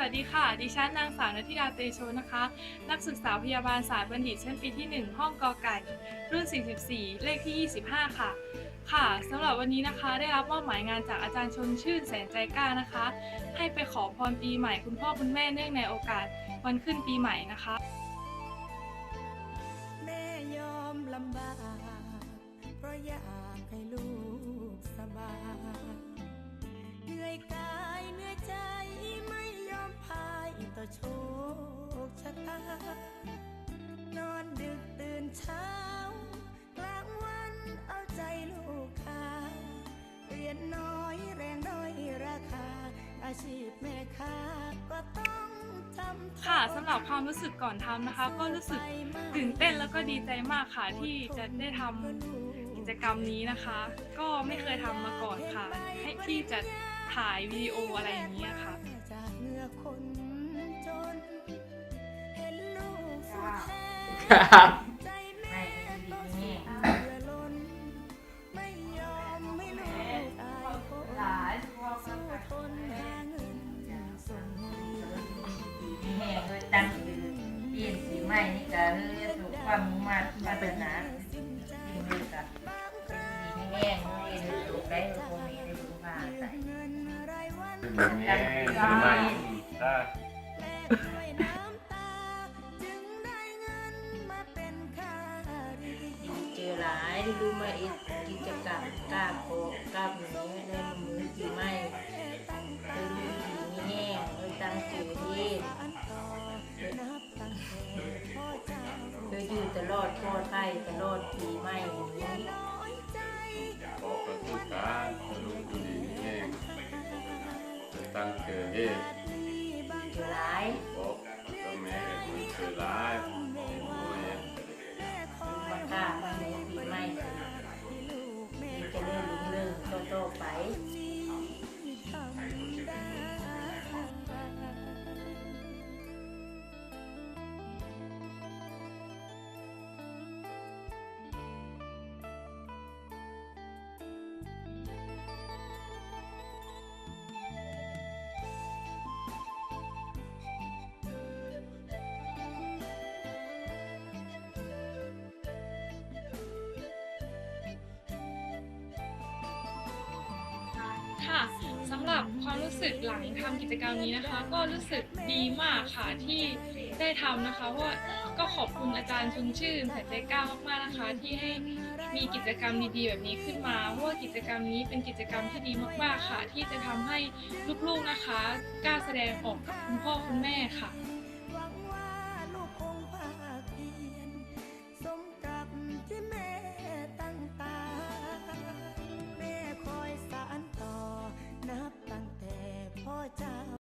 สวัสดีค่ะ ดิฉันนางสาวนัทธิดาเตโชนะคะ นักศึกษาพยาบาลศาสตร์บัณฑิตชั้นปีที่ 1 ห้องกอไก่ รุ่น 44 เลขที่ 25 ค่ะ ค่ะสำหรับวันนี้นะคะ ได้รับมอบหมายงานจากอาจารย์ชนชื่นแสนใจกล้านะคะ ให้ไปขอพรปีใหม่คุณพ่อคุณแม่เนื่องในโอกาสวันขึ้นปีใหม่นะคะ แม่ยอมลำบากเพราะอยากให้ลูกสบายเหนื่อยกา ค้าก็ต้องจำทนค่ะสำหรับความรู้สึกก่อนทำนะคะ ก็รู้สึกตื่นเต้นแล้วก็ดีใจมากค่ะที่จะได้ทำกิจกรรมนี้นะคะ ก็ไม่เคยทำมาก่อนค่ะ ให้ที่จะถ่ายวิดีโออะไรอย่างนี้ยค่ะจากเหงื่อคนจนเห็นลูกสุดแทครับ มุ่งมั่นพัฒนาสิ่งนี้กับมีแห้งเลยถูได้พวกนี้ได้รู้ว่าใส่เงินรายวันเป็นไงทำไมถ้าแลกด้วยน้ำตาจึงได้เงินมาเป็นค่าเรียนเจอหลายด้รู้มาอีกกิจกรรมกล้าโคกล้าหนูในมือสีใหม่ได้รู้สีมีแห้งเลยตั้งชื่อที่ตั้งแต่พ่อเจ้า เคยอยู่ตลอดทั่วไทยตลอดปีใหม่นี้น้อยใจบอกกับทุการลูกดีเองตั้งเกิดเองเจอร้ายบอกกับแม่เกิดร้าย สำหรับความรู้สึกหลังทำกิจกรรมนี้นะคะ ก็รู้สึกดีมากค่ะที่ได้ทำนะคะเพราะก็ขอบคุณอาจารย์ชนชื่นแสนใจกล้ามากๆนะคะ ที่ให้มีกิจกรรมดีๆ แบบนี้ขึ้นมาเพราะว่ากิจกรรมนี้เป็นกิจกรรมที่ดีมากๆค่ะ ที่จะทำให้ลูกๆนะคะ กล้าแสดงออกกับคุณพ่อคุณแม่ค่ะ